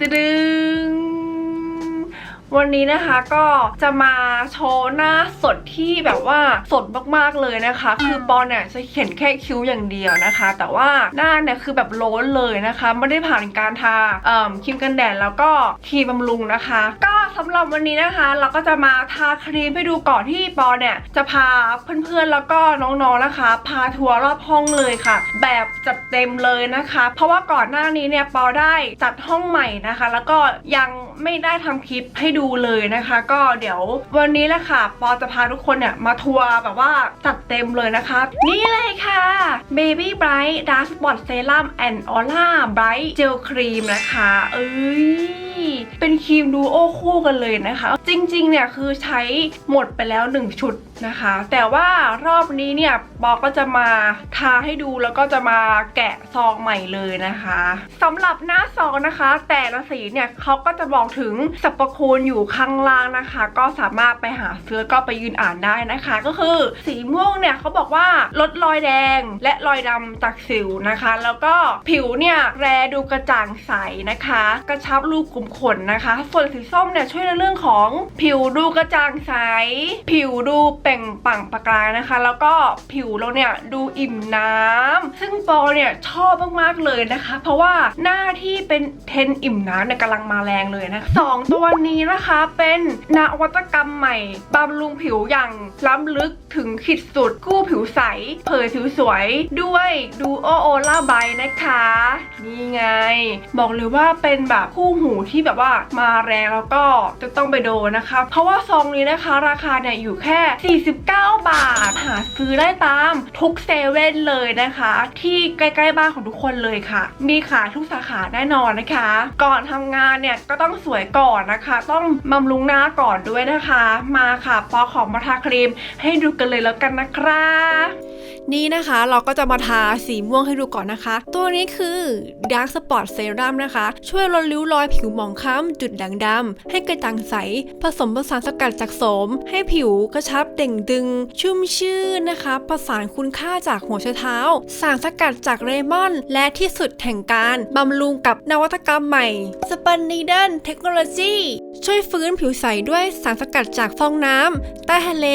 ตึง วันนี้นะคะก็จะมาโชว์หน้าสดที่แบบว่าสดมากๆเลยนะคะ คือปอนเนี่ยจะเขียนแค่คิ้วอย่างเดียวนะคะ แต่ว่าหน้าเนี่ยคือแบบโล้นเลยนะคะ ไม่ได้ผ่านการทาเอ่อครีมกันแดดแล้วก็ครีมบำรุงนะคะ ก็สำหรับวันนี้นะคะ เราก็จะมาทาครีมให้ดูก่อนที่ปอนเนี่ยจะพาเพื่อนๆแล้วก็น้องๆนะคะ พาทัวร์รอบห้องเลยค่ะ แบบจัดเต็มเลยนะคะ เพราะว่าก่อนหน้านี้เนี่ยปอได้จัดห้องใหม่นะคะ แล้วก็ยังไม่ได้ทำคลิปให้ดูดูเลยนะคะ ก็เดี๋ยววันนี้แหละค่ะ ปอจะพาทุกคนเนี่ยมาทัวร์แบบว่าจัดเต็มเลยนะคะ นี่เลยค่ะ Baby Bright Dark Spot Serum and Aura Bright Gel Cream นะคะ เอ้ยเป็นครีมดูโอคู่กันเลยนะคะ จริงๆ เนี่ยคือใช้หมดไปแล้ว 1 ชุด นะคะ แต่ว่ารอบนี้เนี่ยปอก็จะมาทาให้ดูแล้วก็จะมาแกะซองใหม่เลยนะคะสำหรับหน้าซองนะคะ แต่ละสีเนี่ยเขาก็จะบอกถึงสรรพคุณอยู่ข้างล่างนะคะ ก็สามารถไปหาซื้อก็ไปยืนอ่านได้นะคะ ก็คือสีม่วงเนี่ยเขาบอกว่าลดรอยแดงและรอยดำจากสิวนะคะ แล้วก็ผิวเนี่ยแรดูกระจ่างใสนะคะ กระชับรูขุมขนนะคะ ส่วนสีส้มเนี่ยช่วยในเรื่องของผิวดูกระจ่างใส ผิวดูเปล่งปังประกายนะคะ แล้วก็ผิวเราเนี่ยดูอิ่มน้ำซึ่งปอเนี่ยชอบมากๆเลยนะคะ เพราะว่าหน้าที่เป็นเทนอิ่มน้ำเนี่ยกำลังมาแรงเลยนะคะสองตัวนี้นะคะเป็นนวัตกรรมใหม่บำรุงผิวอย่างล้ำลึกถึงขีดสุดกู้ผิวใส เผยผิวสวยด้วยดูโอโอล่าไบนะคะ นี่ไง บอกเลยว่าเป็นแบบคู่หูที่แบบว่ามาแรงแล้วก็จะต้องไปโดนนะคะ เพราะว่าซองนี้นะคะ ราคาเนี่ยอยู่แค่49 บาท หาซื้อได้ตามทุกเซเว่นเลยนะคะ ที่ใกล้ๆบ้านของทุกคนเลยค่ะ มีขายทุกสาขาแน่นอนนะคะ ก่อนทำงานเนี่ยก็ต้องสวยก่อนนะคะ ต้องบำรุงหน้าก่อนด้วยนะคะ มาค่ะปอของมาทาครีมให้ดูกันเลยแล้วกันนะครับ นี่นะคะเราก็จะมาทาสีม่วงให้ดูก่อนนะคะ ตัวนี้คือ Dark Spot Serum นะคะ ช่วยลดริ้วรอยผิวหมองคล้ำจุดด่างดำให้กระจ่างใส ผสมผสานสกัดจากโสม ให้ผิวกระชับเด่งดึง ชุ่มชื่นนะคะประสานคุณค่าจากหัวไชเท้า สารสกัดจากเลมอน และที่สุดแห่งการบำรุงกับนวัตกรรมใหม่ s p a n i d a n Technology ช่วยฟื้นผิวใสด้วยสารสกัดจากฟองน้ำใต้ทะเล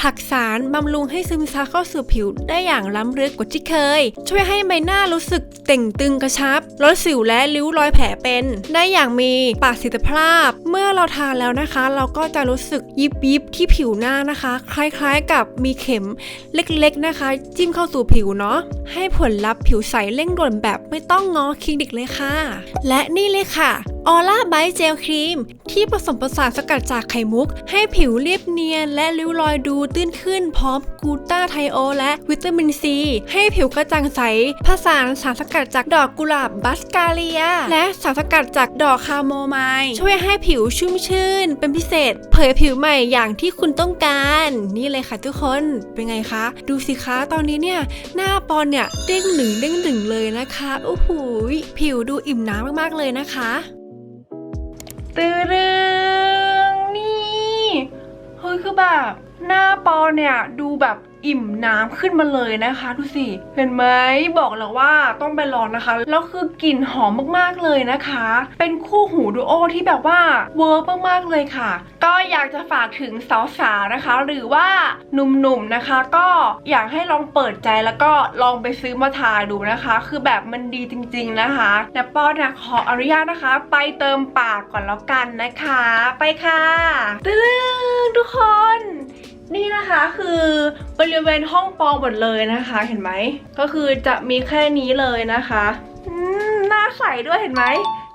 ผักสารบำรุงให้ซึมซาเข้าสู่ผิวได้อย่างล้ำลึกกว่าที่เคย ช่วยให้ใบหน้ารู้สึกเต่งตึงกระชับลดสิวและริ้วรอยแผลเป็น ได้อย่างมีประสิทธิภาพ เมื่อเราทาแล้วนะคะ เราก็จะรู้สึกยิบยิบที่ผิวหน้านะคะ คล้ายๆกับมีเข็มเล็กๆนะคะ จิ้มเข้าสู่ผิวเนาะให้ผลลัพธ์ผิวใสเร่งด่วนแบบไม่ต้องงอคลินิกเลยค่ะ และนี่เลยค่ะ ออร่าไบเจลครีม ที่ผสมผสานสกัดจากไข่มุก ให้ผิวเรียบเนียน และริ้วรอยดูตื้นขึ้นพร้อมกูต้าไทโอ และวิตามินซี ให้ผิวกระจ่างใส ผสานสารสกัดจากดอกกุหลาบบัสกาเลีย และสารสกัดจากดอกคาโมไมล์ช่วยให้ผิวชุ่มชื่น เป็นพิเศษ เผยผิวใหม่อย่างที่คุณต้องการ นี่เลยค่ะทุกคนเป็นไงคะ ดูสิคะตอนนี้เนี่ย หน้าปอนเนี่ยเด้งหนึ่งเด้งหนึ่งเลยนะคะโอ้โหผิวดูอิ่มน้ำมากๆเลยนะคะ ตือรึงนี่เฮ้ยคือแบบ หน้าปอเนี่ยดูแบบ อิ่มน้ำขึ้นมาเลยนะคะดูสิ เห็นไหมบอกแล้วว่าต้องไปลองนะคะ แล้วคือกลิ่นหอมมากๆเลยนะคะ เป็นคู่หูดูโอที่แบบว่าเวิร์กมากๆเลยค่ะ ก็อยากจะฝากถึงสาวๆนะคะ หรือว่าหนุ่มๆนะคะ ก็อยากให้ลองเปิดใจแล้วก็ลองไปซื้อมาทาดูนะคะ คือแบบมันดีจริง ๆนะคะแต่ป้อเนี่ยขออนุญาตนะคะ ไปเติมปากก่อนแล้วกันนะคะ ไปค่ะตึ้งทุกคน คือบริเวณห้องปองหมดเลยนะคะ เห็นไหม ก็คือจะมีแค่นี้เลยนะคะ อืม หน้าใสด้วยเห็นไหม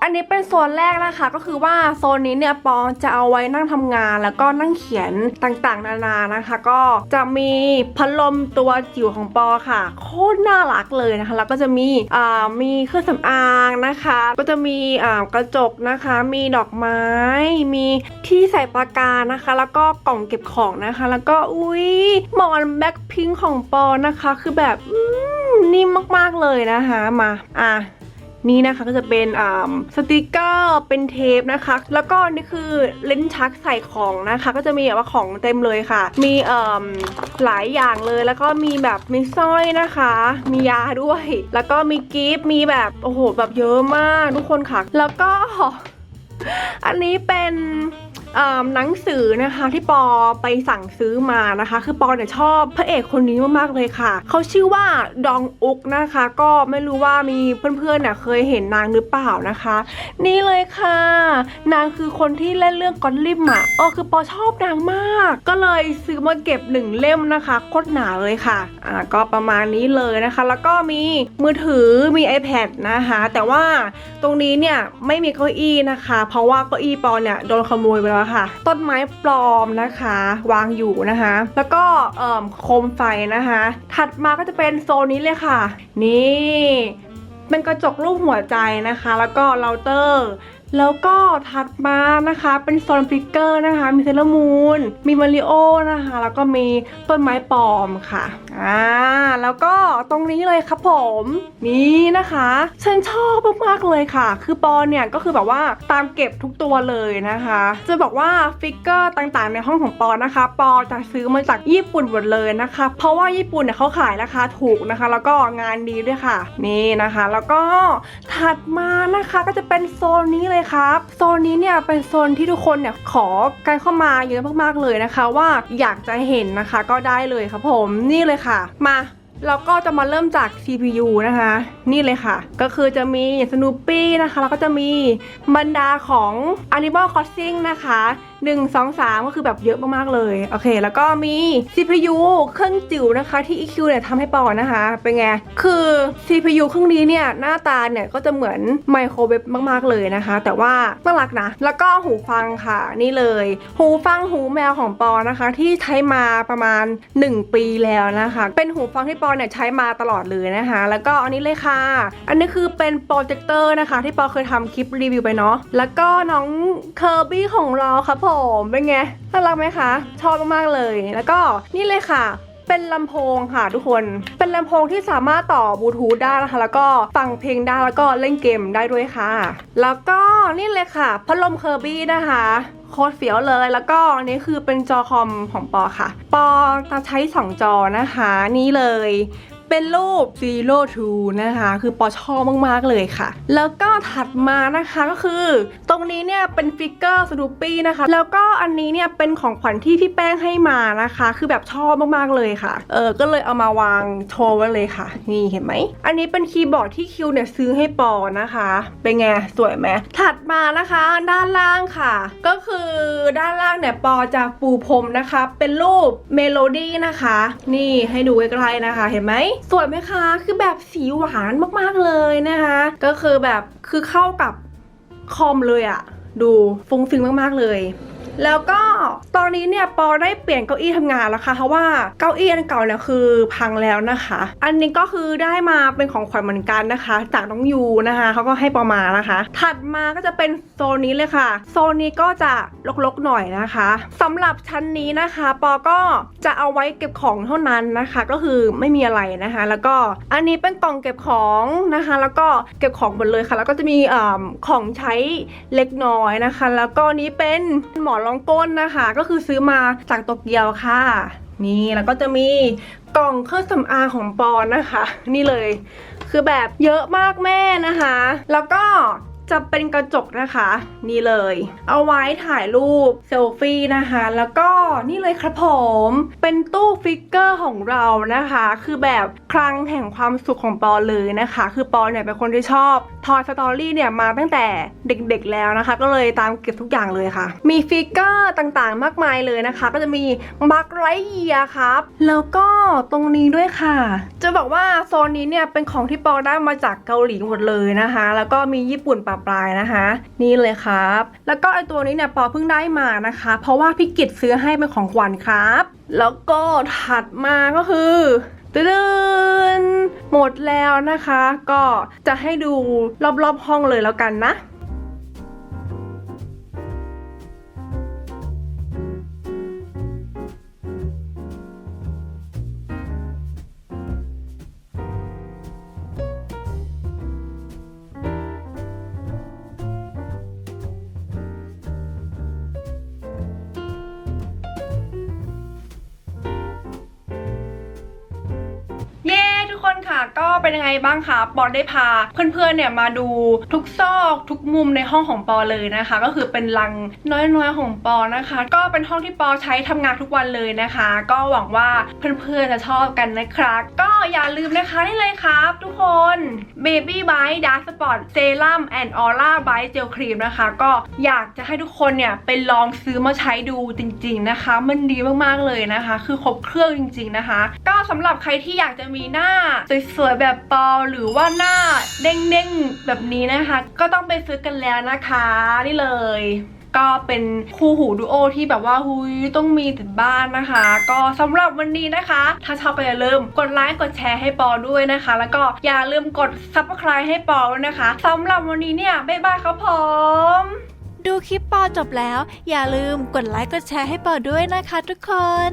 อันนี้เป็นโซนแรกนะคะก็คือว่าโซนนี้เนี่ยปอจะเอาไว้นั่งทำงาน แล้วก็นั่งเขียนต่างๆ นานานะคะ ก็จะมีพัดลมตัวจิ๋วของปอค่ะ โคตรน่ารักเลยนะคะ แล้วก็จะมีอ่ามีเครื่องสำอางนะคะ ก็จะมีอ่ากระจกนะคะ มีดอกไม้ มีที่ใส่ปากกานะคะ แล้วก็กล่องเก็บของนะคะ แล้วก็อุ้ยหมอนแบ็คพิงของปอนะคะ คือแบบนิ่มมากๆเลยนะคะมาอะ นี่นะคะก็จะเป็นอ่าสติกเกอร์เป็นเทปนะคะ แล้วก็นี่คือเลนชักใส่ของนะคะ ก็จะมีแบบว่าของเต็มเลยค่ะ มีอ่อหลายอย่างเลยแล้วก็มีแบบมีสร้อยนะคะ มียาด้วย แล้วก็มีกิฟต์มีแบบโอ้โหแบบเยอะมากทุกคนค่ะ แล้วก็อันนี้เป็น หนังสือนะคะที่ปอไปสั่งซื้อมานะคะ คือปอเนี่ยชอบพระเอกคนนี้มากๆเลยค่ะ เขาชื่อว่าดองอุกนะคะ ก็ไม่รู้ว่ามีเพื่อนๆเนี่ยเคยเห็นนางหรือเปล่านะคะ นี่เลยค่ะ นางคือคนที่เล่นเรื่องกอนลิมอะอ๋อคือปอชอบนางมาก ก็เลยซื้อมาเก็บหนึ่งเล่มนะคะโคตรหนาเลยค่ะอ่าก็ประมาณนี้เลยนะคะ แล้วก็มีมือถือมี iPad นะคะ แต่ว่าตรงนี้เนี่ยไม่มีเก้าอี้นะคะ เพราะว่าเก้าอี้ปอเนี่ยโดนขโมยไปแล้วค่ะ ต้นไม้ปลอมนะคะ วางอยู่นะคะ แล้วก็โคมไฟนะคะ ถัดมาก็จะเป็นโซนนี้เลยค่ะ นี่เป็นกระจกรูปหัวใจนะคะ แล้วก็เราเตอร์ แล้วก็ถัดมานะคะเป็นโซนฟิกเกอร์นะคะ มีเซเลอร์มูนมีมาริโอนะคะ แล้วก็มีต้นไม้ปลอมค่ะอ่าแล้วก็ตรงนี้เลยครับผมนี่นะคะ ฉันชอบมากๆเลยค่ะ คือปอนเนี่ยก็คือแบบว่าตามเก็บทุกตัวเลยนะคะ จะบอกว่าฟิกเกอร์ต่างๆในห้องของปอนะคะ ปอจะซื้อมาจากญี่ปุ่นหมดเลยนะคะ เพราะว่าญี่ปุ่นเนี่ยเขาขายราคาถูกนะคะ แล้วก็งานดีด้วยค่ะ นี่นะคะ แล้วก็ถัดมานะคะก็จะเป็นโซนนี้เลยครับ โซนนี้เนี่ยเป็นโซนที่ทุกคนเนี่ยขอกันเข้ามาเยอะมากๆเลยนะคะ ว่าอยากจะเห็นนะคะก็ได้เลยครับผมนี่เลยค่ะ มาเราก็จะมาเริ่มจาก CPU นะคะ นี่เลยค่ะ ก็คือจะมี Snoopy นะคะ แล้วก็จะมีบรรดาของ Animal Crossing นะคะ 1 2 3 ก็คือแบบเยอะมากๆเลย โอเค แล้วก็มี CPU เครื่องจิ๋วนะคะที่ EQ เนี่ยทำให้ปอนะคะ เป็นไง คือ CPU เครื่องนี้เนี่ย หน้าตาเนี่ย ก็จะเหมือนไมโครเวฟมากๆเลยนะคะ แต่ว่าน่ารักนะ แล้วก็หูฟังค่ะนี่เลย หูฟังหูแมวของปอนะคะ ที่ใช้มาประมาณ 1 ปีแล้วนะคะ เป็นหูฟังที่ปอเนี่ยใช้มาตลอดเลยนะคะ แล้วก็อันนี้เลยค่ะ อันนี้คือเป็นโปรเจคเตอร์นะคะ ที่ปอเคยทำคลิปรีวิวไปเนาะแล้วก็น้องเคอร์บี้ของเราครับมเป็นไงน่ารักไหมคะ ชอบมากๆเลย แล้วก็นี่เลยค่ะเป็นลำโพงค่ะทุกคน เป็นลำโพงที่สามารถต่อบลูทูธได้นะคะ แล้วก็ฟังเพลงได้แล้วก็เล่นเกมได้ด้วยค่ะ แล้วก็นี่เลยค่ะ พัดลมเคอร์บี้นะคะโคตรเฟี้ยวเลย แล้วก็อันนี้คือเป็นจอคอมของปอค่ะ ปอจะใช้ 2 จอนะคะ นี่เลย เป็นรูป Zero Two นะคะ คือปอชอบมากๆเลยค่ะ แล้วก็ถัดมานะคะก็คือ ตรงนี้เนี่ยเป็นฟิกเกอร์สนูปี้นะคะ แล้วก็อันนี้เนี่ยเป็นของขวัญที่พี่แป้งให้มานะคะ คือแบบชอบมากๆเลยค่ะ เออ ก็เลยเอามาวางโชว์ไว้เลยค่ะ นี่เห็นไหม อันนี้เป็นคีย์บอร์ดที่คิวเนี่ยซื้อให้ปอนะคะ เป็นไง สวยไหม ถัดมานะคะด้านล่างค่ะ ก็คือด้านล่างเนี่ยปอจะปูพรมนะคะ เป็นรูปเมโลดี้นะคะ นี่ให้ดูใกล้ๆนะคะ เห็นไหมสวยไหมคะ คือแบบสีหวานมากๆเลยนะคะ ก็คือแบบคือเข้ากับคอมเลยอะดูฟุ้งฟิ้งมากๆเลย แล้วก็ตอนนี้เนี่ยปอได้เปลี่ยนเก้าอี้ทำงานแล้วค่ะเพราะว่าเก้าอี้อันเก่าเนี่ยคือพังแล้วนะคะ อันนี้ก็คือได้มาเป็นของขวัญเหมือนกันนะคะ จากน้องยูนะคะเขาก็ให้ปอมานะคะ ถัดมาก็จะเป็นโซนนี้เลยค่ะ โซนนี้ก็จะรกๆหน่อยนะคะสำหรับชั้นนี้นะคะ ปอก็จะเอาไว้เก็บของเท่านั้นนะคะ ก็คือไม่มีอะไรนะคะ แล้วก็อันนี้เป็นกล่องเก็บของนะคะ แล้วก็เก็บของหมดเลยค่ะ แล้วก็จะมีอของใช้เล็กน้อยนะคะ แล้วก็นี้เป็นหมอนรองก้นนะคะ ก็คือซื้อมาจากโตเกียวค่ะ นี่แล้วก็จะมีกล่องเครื่องสำอางของปอนนะคะ นี่เลย คือแบบเยอะมากแม่นะคะ แล้วก็ จะเป็นกระจกนะคะ นี่เลย เอาไว้ถ่ายรูปเซลฟี่นะคะ แล้วก็นี่เลยครับผม เป็นตู้ฟิกเกอร์ของเรานะคะ คือแบบคลังแห่งความสุขของปอเลยนะคะ คือปอเนี่ยเป็นคนที่ชอบทอยสตอรี่เนี่ยมาตั้งแต่เด็กๆแล้วนะคะ ก็เลยตามเก็บทุกอย่างเลยค่ะ มีฟิกเกอร์ต่างๆ มากมายเลยนะคะ ก็จะมีมาร์กไรเยียครับ แล้วก็ตรงนี้ด้วยค่ะ จะบอกว่าโซนนี้เนี่ยเป็นของที่ปอได้มาจากเกาหลีหมดเลยนะคะ แล้วก็มีญี่ปุ่นปะปลายนะคะ นี่เลยครับ แล้วก็ไอตัวนี้เนี่ยปอเพิ่งได้มานะคะ เพราะว่าพี่กิตซื้อให้เป็นของขวัญครับ แล้วก็ถัดมาก็คือตื่นหมดแล้วนะคะ ก็จะให้ดูรอบๆห้องเลยแล้วกันนะ ก็เป็นยังไงบ้างคะปอได้พาเพื่อนๆเนี่ยมาดูทุกซอกทุกมุมในห้องของปอเลยนะคะ ก็คือเป็นลังน้อยๆของปอนะคะ ก็เป็นห้องที่ปอใช้ทำงานทุกวันเลยนะคะ ก็หวังว่าเพื่อนๆจะชอบกันนะครับก็อย่าลืมนะคะนี่เลยครับ ทุกคน Baby Bite Dark Spot Serum and Aura Bite Gel Cream นะคะ ก็อยากจะให้ทุกคนเนี่ยไปลองซื้อมาใช้ดูจริง ๆนะคะ มันดีมากๆเลยนะคะ คือครบเครื่องจริง ๆนะคะ ก็สำหรับใครที่อยากจะมีหน้าสสวยๆแบบปอหรือว่าหน้าเด้งๆแบบนี้นะคะ ก็ต้องไปซื้อกันแล้วนะคะนี่เลย ก็เป็นคู่หูดูโอที่แบบว่าหุยต้องมีติดบ้านนะคะ ก็สำหรับวันนี้นะคะ ถ้าชอบก็อย่าลืมกดไลค์กดแชร์ให้ปอด้วยนะคะ แล้วก็อย่าลืมกด subscribe ให้ปอด้วยนะคะสำหรับวันนี้เนี่ยบ๊ายบายครับผมดูคลิปปอจบแล้ว อย่าลืมกดไลค์กดแชร์ให้ปอด้วยนะคะทุกคน